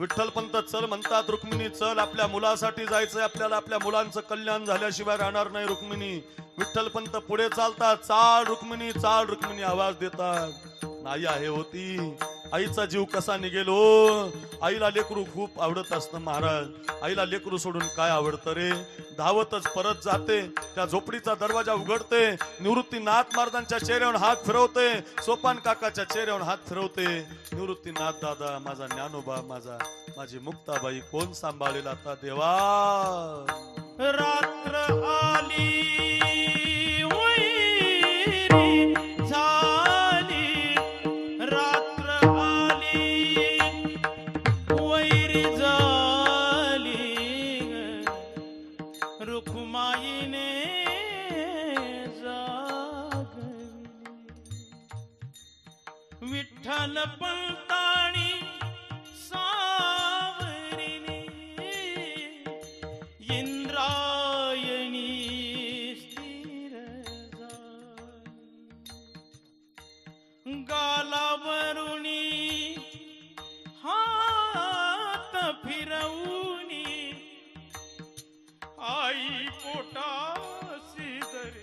विठ्ठलपंत चल म्हणतात रुक्मिणी चल आपल्या मुलासाठी जायचंय आपल्याला आपल्या मुलांचं कल्याण झाल्याशिवाय राहणार नाही रुक्मिणी. विठ्ठलपंत पुढे चालतात चाल रुक्मिणी चाल रुक्मिणी आवाज देतात. नाही आहे होती. आईचा जीव कसा निघेलो? आईला लेकरू खूप आवडत असतं महाराज. आईला लेकरू सोडून काय आवडतं रे? धावतच परत जाते त्या झोपडीचा दरवाजा उघडते निवृत्तीनाथ महाराजांच्या चेहऱ्यावर हात फिरवते सोपान काकाच्या चेहऱ्यावर हात फिरवते. निवृत्तीनाथ दादा माझा ज्ञानोबा माझा माझी मुक्ताबाई कोण सांभाळेल आता देवा? विठ्ठल पंताणी सावरिणी इंद्रायणी स्थिर झाली. गालावरुणी हात फिरवूनी आई पोटा